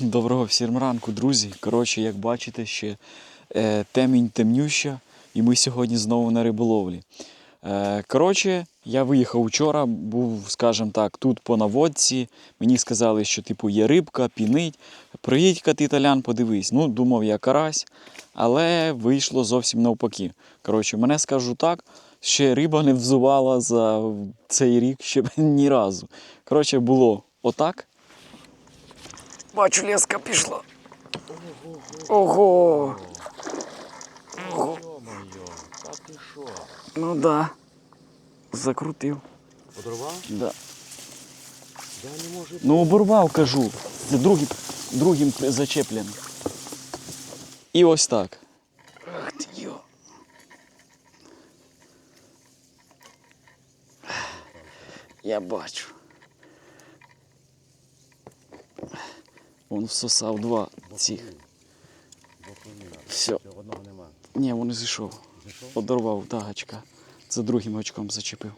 Доброго всім ранку, друзі. Коротше, як бачите, ще е, темінь темнюща, і ми сьогодні знову на риболовлі. Е, коротше, я виїхав вчора, був, скажімо так, тут по наводці. Мені сказали, що типу є рибка, пінить. Приїдь-ка ти, Талян, подивись. Ну, думав я карась, але вийшло зовсім навпаки. Коротше, мене скажу так, ще риба не взувала за цей рік ще ні разу. Коротше, було отак. Бачу, леска пішла. Ого. Та? Ну да. Закрутив. Подорвав? Да. Я не можу. Ну оборвав, кажу. Це другим, другим зачеплений. І ось так. Ах ти йо. Я бачу. Он всосав два цих. Все. Ні, він не зійшов. Зайшов? Одорвав та гачка. Це другим гачком зачепив.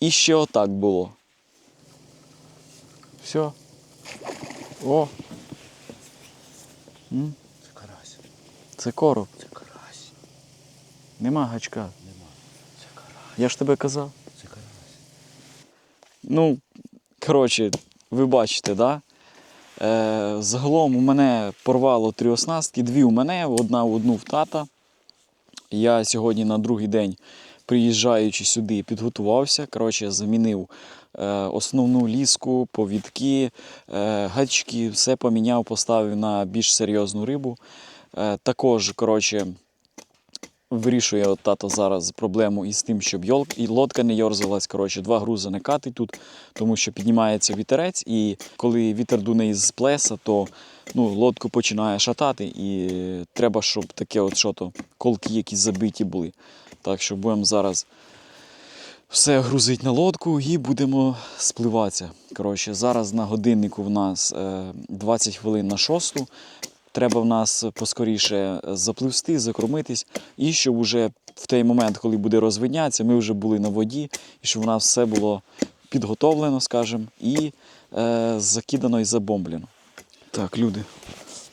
І ще отак було. Все. О. М? Це карась. Це короб. Це карась. Нема гачка. Нема. Це карась. Я ж тебе казав. Це карась. Ну, коротше, ви бачите, да? Е, загалом у мене порвало три оснастки, дві у мене, одна в одну в тата. Я сьогодні на другий день, приїжджаючи сюди, підготувався. Коротше, замінив е, основну ліску, повідки, е, гачки, все поміняв, поставив на більш серйозну рибу. Також, коротше, Вирішує от тато зараз проблему із тим, щоб йол... і лодка не йорзалась. Коротше, два грузи не катить тут, тому що піднімається вітерець, і коли вітер дуне із плеса, то ну, лодку починає шатати, і треба, щоб таке от що-то, колки якісь забиті були. Так що будемо зараз все грузити на лодку і будемо спливатися. Коротше, зараз на годиннику в нас е, 20 хвилин на шосту. Треба в нас поскоріше запливсти, закормитись, і щоб уже в той момент, коли буде розвиднятися, ми вже були на воді, і щоб у нас все було підготовлено, скажімо, і е, закидано і забомблено. Так, люди,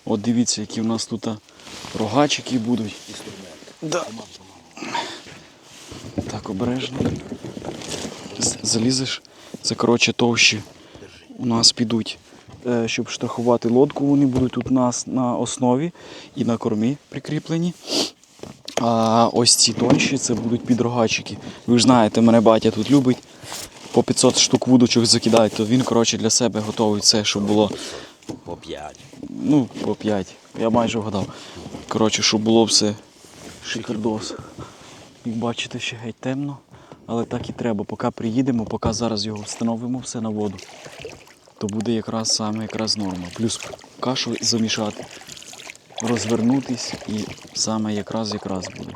от дивіться, які в нас тут рогачики будуть. Да. Так, обережно. Залізеш. Це, коротше, товщі у нас підуть. Е, Щоб штрафувати лодку, вони будуть тут у нас на основі і на кормі прикріплені. А ось ці тонші це будуть підрогачики. Ви ж знаєте, мене батя тут любить. По 500 штук вудочок закидають, то він коротше, для себе готовий це, щоб було По п'ять. ну, по 5. Я майже вгадав. Коротше, щоб було все шикардос. Як бачите, ще геть темно, але так і треба. Поки приїдемо, поки зараз його встановимо все на воду, то буде якраз саме якраз норма. Плюс кашу замішати, розвернутись і саме якраз якраз буде.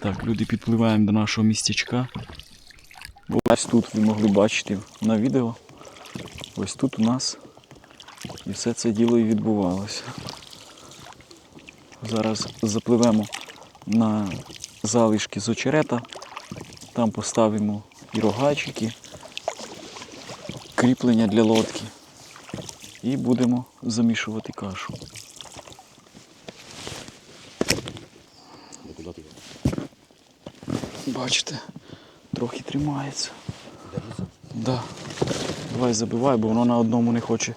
Так, люди підпливаємо до нашого містечка. Ось тут ви могли бачити на відео. Ось тут у нас і все це діло і відбувалося. Зараз запливемо на залишки з очерета, там поставимо і рогачики, кріплення для лодки і будемо замішувати кашу. Бачите, трохи тримається. Да. Давай забивай, бо воно на одному не хоче.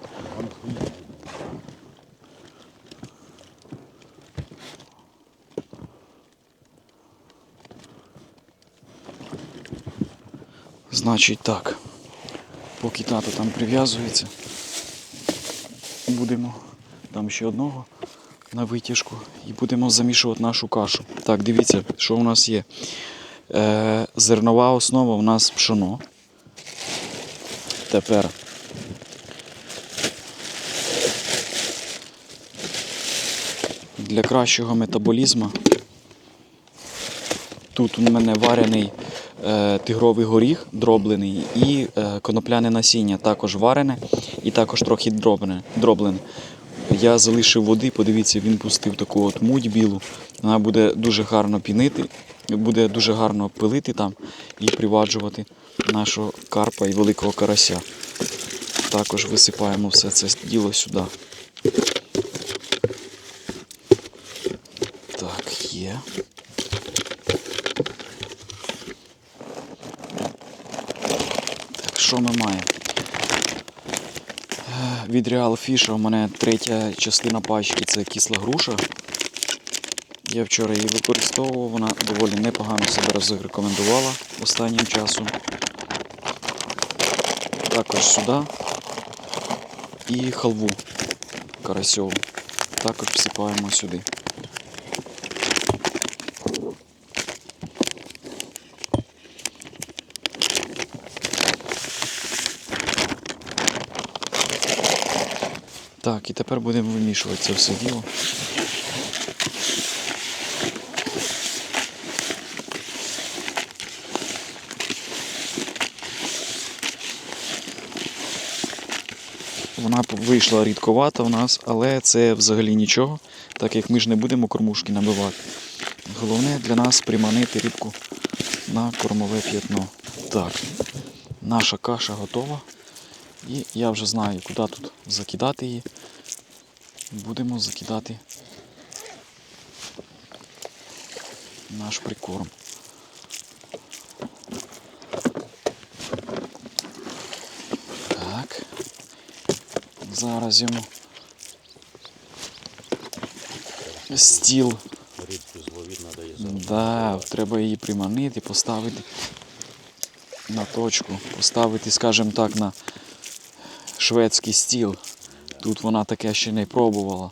Значить так. Поки тато там прив'язується, будемо там ще одного на витяжку і будемо замішувати нашу кашу. Так, дивіться, що у нас є. Е, зернова основа у нас пшоно. Тепер для кращого метаболізму тут у мене варений тигровий горіх дроблений і е, конопляне насіння також варене і також трохи дроблене. Я залишив води, подивіться, він пустив таку от муть білу. Вона буде дуже гарно пінити, буде дуже гарно пилити там і приваджувати нашого карпа і великого карася. Також висипаємо все це діло сюди. Так, є. Що ми маємо? Від Real Fish у мене третя частина пачки це кисла груша. Я вчора її використовував, вона доволі непогано себе розрекомендувала останнім часом. Також сюди і халву карасьову. Також всипаємо сюди. Так, і тепер будемо вимішувати це все діло. Вона вийшла рідковата в нас, але це взагалі нічого, так як ми ж не будемо кормушки набивати. Головне для нас приманити рибку на кормове п'ятно. Так, наша каша готова. І я вже знаю, куди тут закидати її. Будемо закидати наш прикорм. Так. Зараз йому стіл. Да, треба її приманити, поставити на точку, поставити, скажімо так, на шведський стіл. Тут вона таке ще не пробувала.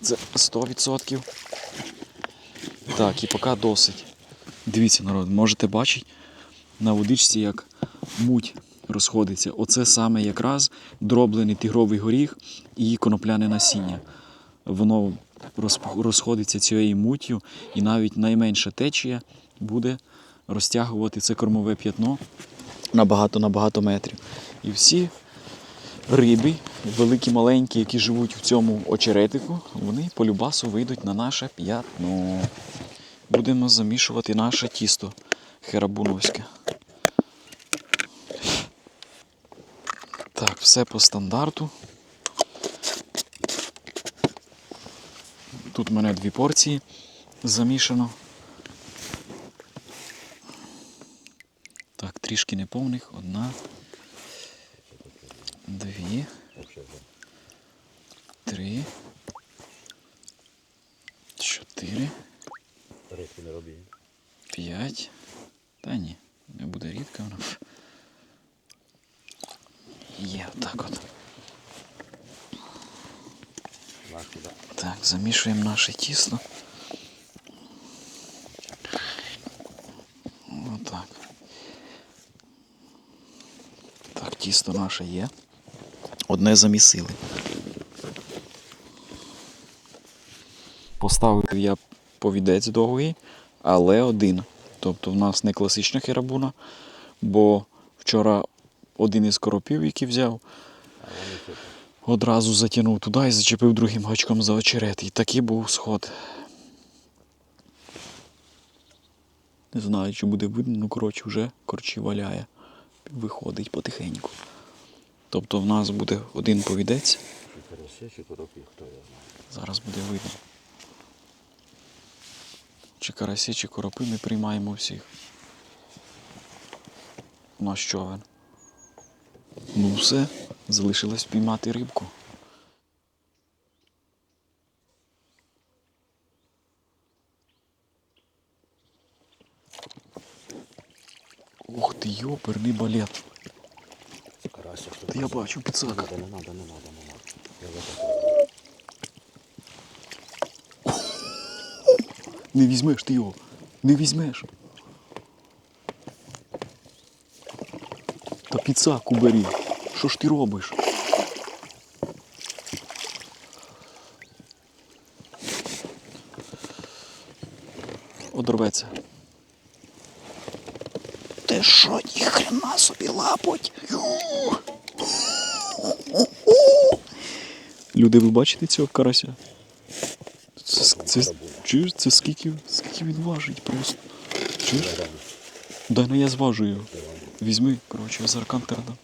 Це 100%. Так, і поки досить. Дивіться, народ, можете бачити на водичці, як муть розходиться. Оце саме якраз дроблений тигровий горіх і конопляне насіння. Воно розходиться цією муттю, і навіть найменша течія буде розтягувати це кормове п'ятно на багато-набагато метрів. І всі риби, великі, маленькі, які живуть в цьому очеретику, вони по любасу вийдуть на наше п'ятно. Будемо замішувати наше тісто херабуновське. Так, все по стандарту. Тут в мене дві порції замішано. Так, трішки неповних. Одна. Дві. Три. Чотири. Рибку не робіть. П'ять. Та ні, не буде рідка вона. Є, отак от. Важко, так? Так, замішуємо наше тісто. Отак. Так, тісто наше є. Одне замісили. Поставив я повідець довгий, але один. Тобто в нас не класична херабуна, бо вчора один із коропів, який взяв, одразу затягнув туди і зачепив другим гачком за очерет. І такий був сход. Не знаю, чи буде видно, ну коротше, вже корчі валяє. Виходить потихеньку. Тобто в нас буде один повідець. Зараз буде видно. Чи карасі, чи коропи ми приймаємо всіх. Наш човен. Ну все, залишилось піймати рибку. Ух ти, йоперний балет. Та я бачу Не піцак. надо, не надо, не надо, не надо. Я Не візьмеш ти його. Не візьмеш. Та піцак убери. Що ж ти робиш? Одорветься. Ти що, ніхрена собі лапоть? Люди, ви бачите цього карася? Це, це, чуєш, це скільки, скільки він важить просто. Чуєш? Дай ну я зважу його. Візьми, коротше, я зараз кантер дам.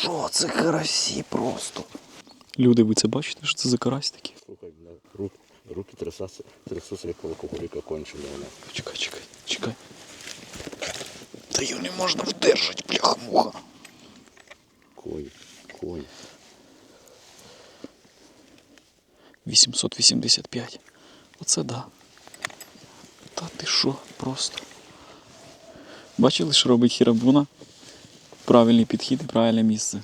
що? Це карасі просто. Люди, ви це бачите, що це за карась такі? Слухай, руки, руки трясуться, як алкоголіка кончили. Вона. Чекай, чекай. Та її не можна вдержати, бляха-муха. Конь, конь. 885. Оце да. Та ти що, просто. Бачили, що робить хірабуна? Правильний підхід і правильне місце.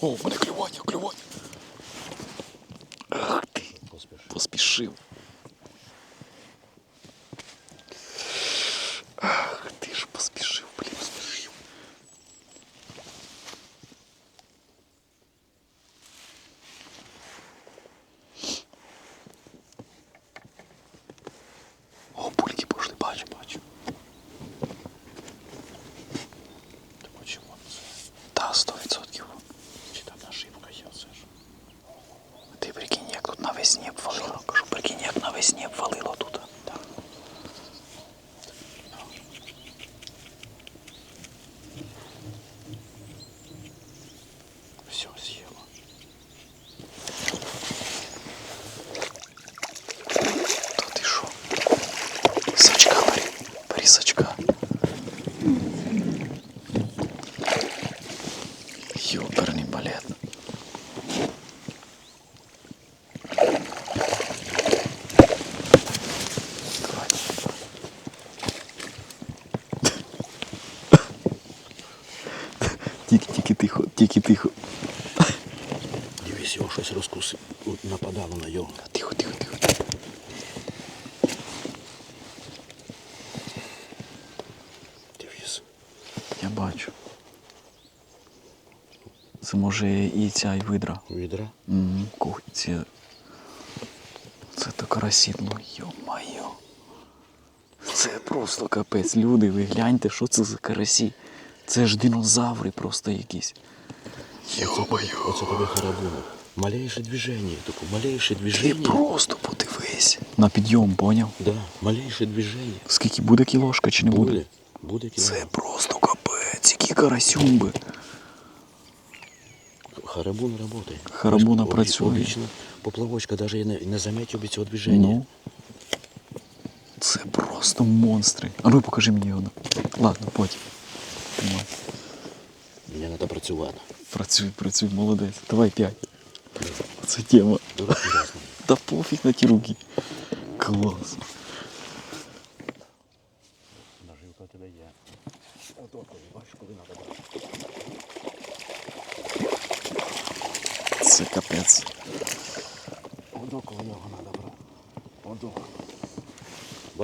О, у мене клювання, клювання. Ах ти, Поспіши. поспішив. Ах ти ж поспішив, блін, поспішив. О, пульки пошли, бачу, бачу. Ти бачив, вон це. Та, сто відсотків. Чи там нашивка є, це ж. Ти прикинь, як тут навесні обвалило. Кажу, прикинь, як навесні обвалило тут. Так. Все, з'їла. Та ти що? Сачка бери. Бери сачка. Йоперний балет. Давай. Тільки, тільки тихо, тільки тихо. Дивись, його щось розкусив. От Нападало на його. Тихо, тихо, тихо. Дивись. Я бачу. Це може і ця і видра. Відра. Угу. Кух, ці... Це то карасідло, йо-майо. Це просто капець. Люди, ви гляньте, що це за карасі. Це ж динозаври просто якісь. Йо-майо. Оце тобі харабуна. Малейше движение, таке малейше Ти движение. просто подивись. На підйом, поняв? Да, малейше движение. Скільки буде кілошка чи не буде? Буде. Буде Це просто капець, які карасюмби. Харабуна работает. Харабуна Обі- працює. Обічно поплавочка навіть і не, не заметив би цього движення. Ну. Це просто монстри. А ну покажи мені його. Ладно, потім. Тримай. Мені треба працювати. Працюй, працюй, молодець. Давай п'ять. Це тема. Дурак ужасно. Та пофіг на ті руки. Клас.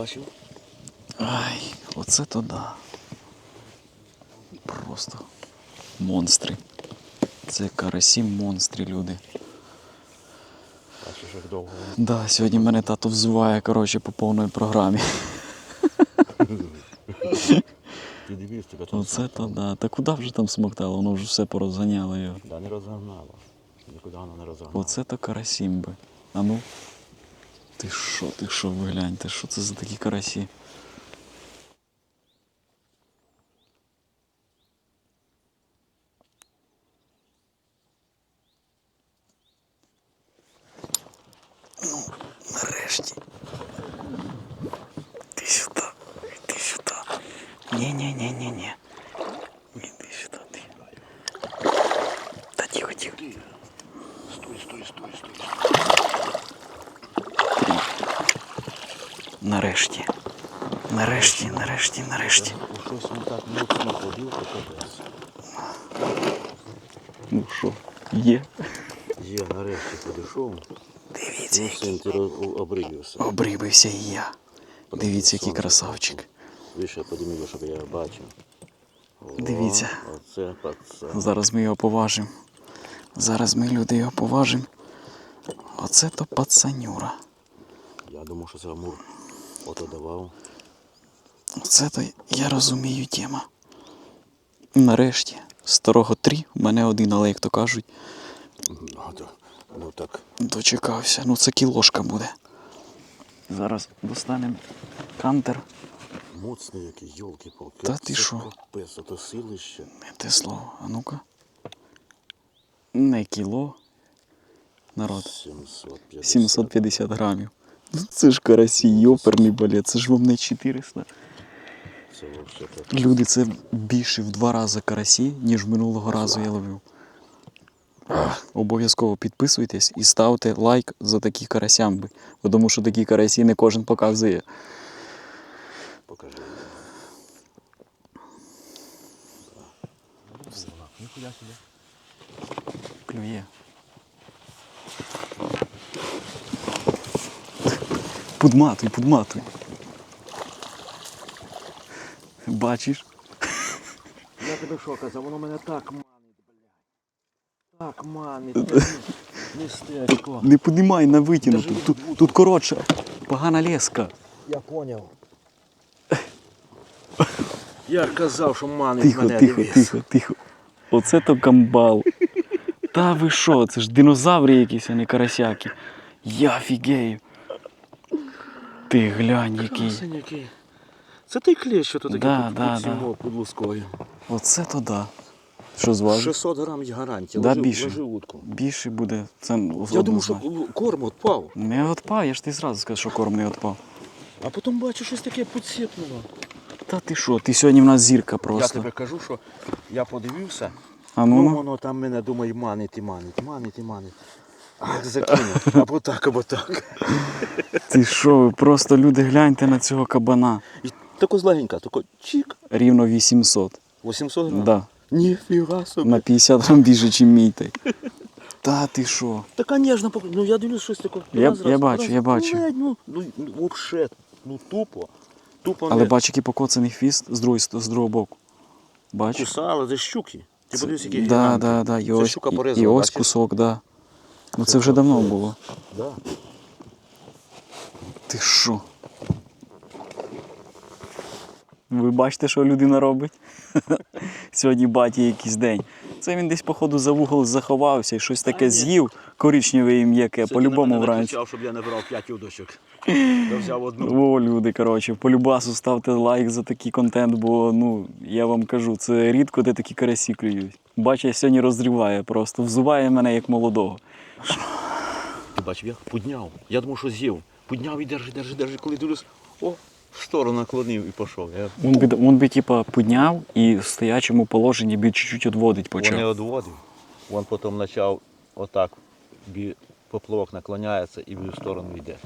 Бачив? Ай, оце то да. Просто монстри. Це карасі монстри, люди. Бачиш, як довго. Да, сьогодні мене тато взуває, коротше, по повній програмі. Ти тебе там. Оце то да. Та куди вже там смоктало? Воно вже все порозганяло його. Да, не розгнало. Нікуди воно не розгнало. Оце то карасімби. А ну. Ти що, ти що, ви гляньте, що це за такі карасі? Ну, Нарешті. Нарешті, нарешті, нарешті. Щось він так моцно ходив, то капець. Ну що, є? Є, нарешті підійшов. Дивіться, Ну, який обривився. обрибився і я. Дивіться, який красавчик. Вище подімів, щоб я бачив. Дивіться. Оце пацан. Зараз ми його поважимо. Зараз ми люди його поважимо. Оце то пацанюра. Я думав, що це Амур ото давав. Оце то я розумію тема. Нарешті, старого три, у мене один, але як то кажуть, Ну, то- Ну так. дочекався. Ну це кілошка буде. Зараз достанемо кантер. Моцний який, йолки-палки. Та ти що? Капець, ото силище. Не те слово. А ну-ка. Не кіло. Народ. 750. 750 грамів. Це ж карасі, йоперний балет, це ж вам не 400. Це вообще так. Люди, це більше в два рази карасі, ніж минулого разу я ловив. Обов'язково підписуйтесь і ставте лайк за такі карасямби, тому що такі карасі не кожен показує. Покажи. Клює. Подматуй, подматуй. Бачиш? Я тебе що казав, воно мене так манить, блядь. Так манить. Містечко. Не піднімай на витягнуту. Тут, тут коротше, погана леска. Я поняв. Я казав, що манить Тихо, мене. тихо, дивись. тихо, тихо. Оце то камбал. Та ви що, це ж динозаври якісь, а не карасяки. Я фігею. Ти глянь який. Синяки. Це той клещ, що тут такий Да, під, да, під, да. під лускою. Оце то да. Що зважить? 600 грам є гарантія. Да, ложи, більше. ложи утку. Більше буде. Це Я думав, що корм відпав. Не отпав, я ж ти зразу сказав, що корм не отпав. А потім бачу, щось таке підсипнуло. Та ти що, ти сьогодні в нас зірка Я просто. тобі кажу, що я подивився, А ну, ну, ну. воно там мене думає, манить і манить, манить і манить. Ах, закинув. Або так, або так. Ти що, ви просто люди гляньте на цього кабана. І тако злегенька, тако чик, Рівно 800. 800 грам. Да. Ніфіга собі. На 50 грам більше, ніж мій той. Та ти що? Та, звісно, пок- ну я дивлюсь щось таке. Я- раз, я раз, бачу, раз, я бачу. блядь, Ну, ну, ну, вообще, ну тупо. Тупо Але не бач, який покоцаний хвіст з другої ст- з другого боку. Бач? кусала, це щуки. Ти подивись, які да, гіганти. да, да. І Це ось, щука і, і ось бачиш? кусок, да. Ну це вже давно було. Да. Ти що? Ви бачите, що людина робить? Сьогодні баті якийсь день. Це він десь, походу, за вугол заховався і щось таке з'їв коричневе і м'яке, по-любому вранці. Я щоб я не брав 5 удочок. Я взяв одну. О, люди, коротше, по любасу ставте лайк за такий контент, бо ну, я вам кажу, це рідко де такі карасі клюють. Бачу, я сьогодні розриває просто, взуває мене як молодого. Ти бачив, я підняв. Я думав, що з'їв. Підняв і держи, держи, держи. Коли дивлюсь, о, в сторону наклонив і пішов. Я... Він би, він би типа, підняв і в стоячому положенні би чуть-чуть відводить почав. Він не відводив. Він потім почав отак, бі, поплавок наклоняється і в сторону йде.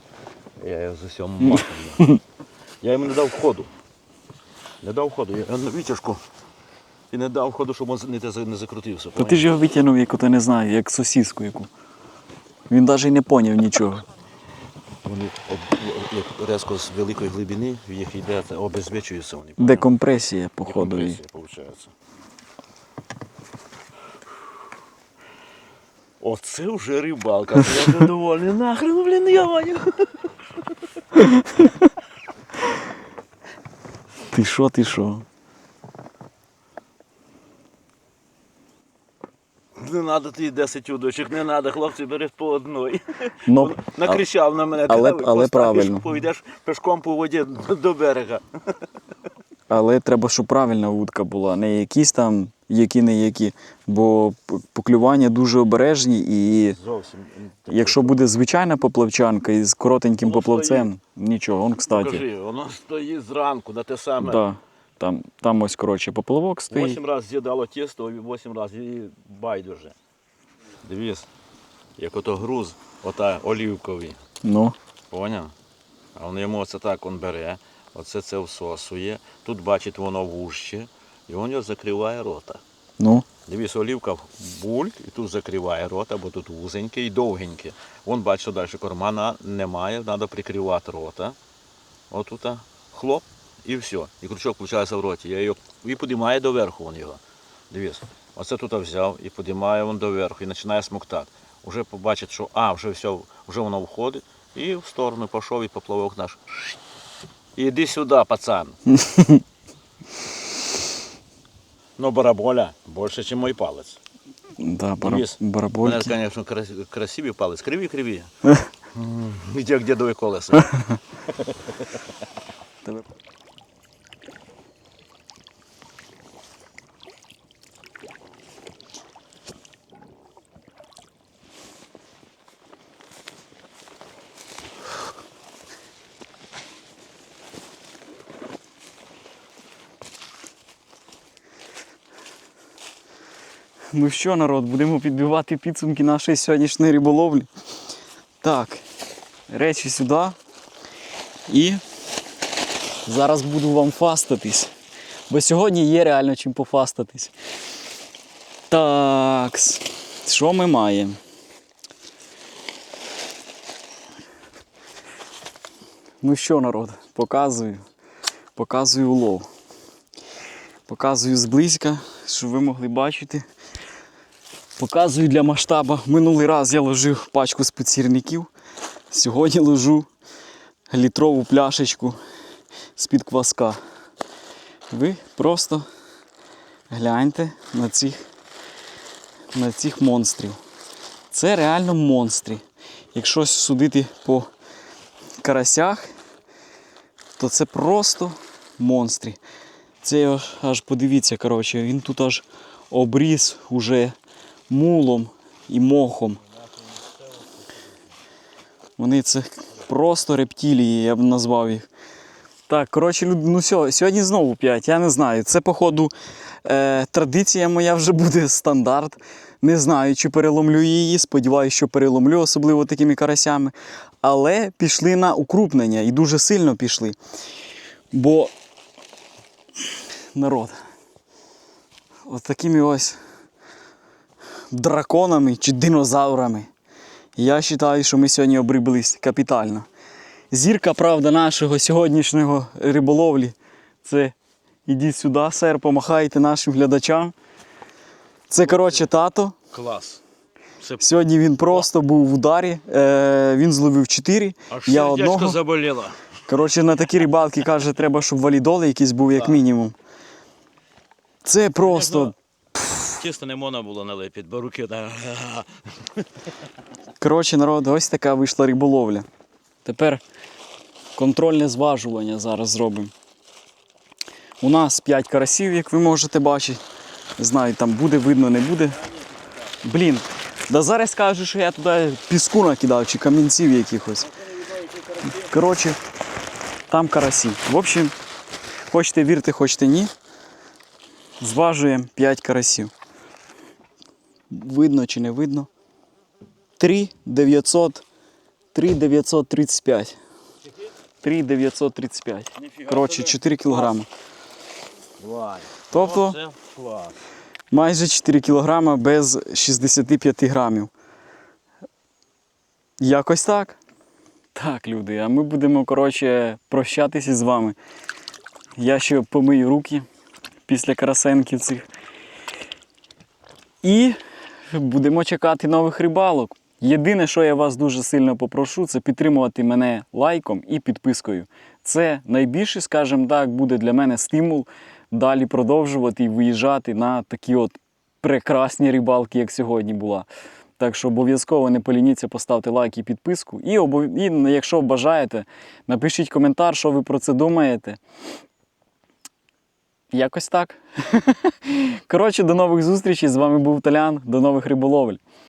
Я його з усьому махом. Я йому не дав входу. Не дав входу. Я на витяжку. І не дав входу, щоб він не, не закрутився. Та ти ж його витягнув, як ото не знаю, як сосіску яку. Він навіть не поняв нічого. Вони як резко з великої глибини в їх йде, обезпечуються вони. Декомпресія, походу. Декомпресія, виходить. Оце вже рибалка. Я вже довольний. Нахрен, блін, я ваню. Ти що, ти що? Не треба тобі 10 удочок, не треба, хлопці, бери по одної. Ну, Накричав на мене, але- «Давай, але правильно. Пойдеш пешком по воді до берега. Але треба, щоб правильна вудка була, не якісь там які не які. Бо поклювання дуже обережні і Зовсім. якщо буде звичайна поплавчанка із коротеньким Воно поплавцем, нічого, он, кстати. Покажи, воно стоїть зранку на те саме. Да, там, там ось, коротше, поплавок стоїть. Вісім разів з'їдало тісто, вісім разів і байдуже. Дивись, як ото груз, ота олівковий. Ну, Поняв? А він йому оце так він бере, оце це всосує. Тут бачить воно вужче, і він його закриває рота. ну. Дивись, олівка бульк, і тут закриває рота, бо тут вузеньке і довгеньке. Вон бачить, що далі кармана немає, треба прикривати рота. Отут хлоп і все. І крючок включається в роті. Я його і підіймає доверху він його. Дивись, оце тут взяв і підіймає він доверху і починає смоктати. Уже побачить, що а, вже все, вже воно входить, і в сторону пішов і поплавок наш. Іди сюди, пацан. Ну, бараболя більше, ніж мій палець. Да, бара... Дивись, У барабольки. звісно, крас- красивий палець, криві-криві. М, Як дідові колеса. Ну що, народ, будемо підбивати підсумки нашої сьогоднішньої риболовлі. Так, речі сюди. І зараз буду вам фастатись. Бо сьогодні є реально чим пофастатись. Так, що ми маємо? Ну що, народ, показую. Показую улов. Показую зблизька, щоб ви могли бачити. Показую для масштабу. Минулий раз я ложив пачку спецірників. Сьогодні ложу літрову пляшечку з-під кваска. Ви просто гляньте на цих, на цих монстрів. Це реально монстри. Якщо судити по карасях, то це просто монстри. Це аж подивіться, коротше, він тут аж обріз уже мулом і мохом. Вони це просто рептилії, я б назвав їх. Так, коротше, ну все, сьогодні знову 5, я не знаю. Це, походу, е, традиція моя вже буде стандарт. Не знаю, чи переломлю її. Сподіваюся, що переломлю, особливо такими карасями. Але пішли на укрупнення і дуже сильно пішли. Бо народ. От такими ось драконами чи динозаврами. Я вважаю, що ми сьогодні обриблись капітально. Зірка, правда, нашого сьогоднішнього риболовлі. Це ідіть сюди, сер, помахайте нашим глядачам. Це, коротше, тато. Клас. Це Сьогодні він просто був в ударі. Е, він зловив 4. аж я одного. заболіло. Коротше, на такі рибалки каже, треба, щоб валідол якийсь був, як мінімум. Це просто. Тісто не можна було налепити, бо руки. Коротше, народ, ось така вийшла риболовля. Тепер контрольне зважування зараз зробимо. У нас 5 карасів, як ви можете бачити. Не знаю, там буде видно, не буде. Блін, да зараз кажу, що я туди піску накидав чи камінців якихось. Коротше, там карасі. В общем, хочете вірте, хочете ні. Зважуємо 5 карасів. Видно чи не видно? 3 900, 3 935. 3 935. Коротше, 4 кілограми. Тобто майже 4 кілограми без 65 грамів. Якось так. Так, люди, а ми будемо, коротше, прощатися з вами. Я ще помию руки після карасенків цих. І будемо чекати нових рибалок. Єдине, що я вас дуже сильно попрошу, це підтримувати мене лайком і підпискою. Це найбільший, скажімо так, буде для мене стимул далі продовжувати і виїжджати на такі от прекрасні рибалки, як сьогодні була. Так що обов'язково не полініться поставити лайк і підписку. І, обов... і якщо бажаєте, напишіть коментар, що ви про це думаєте. Якось так. Коротше, до нових зустрічей. З вами був Толян. До нових риболовель.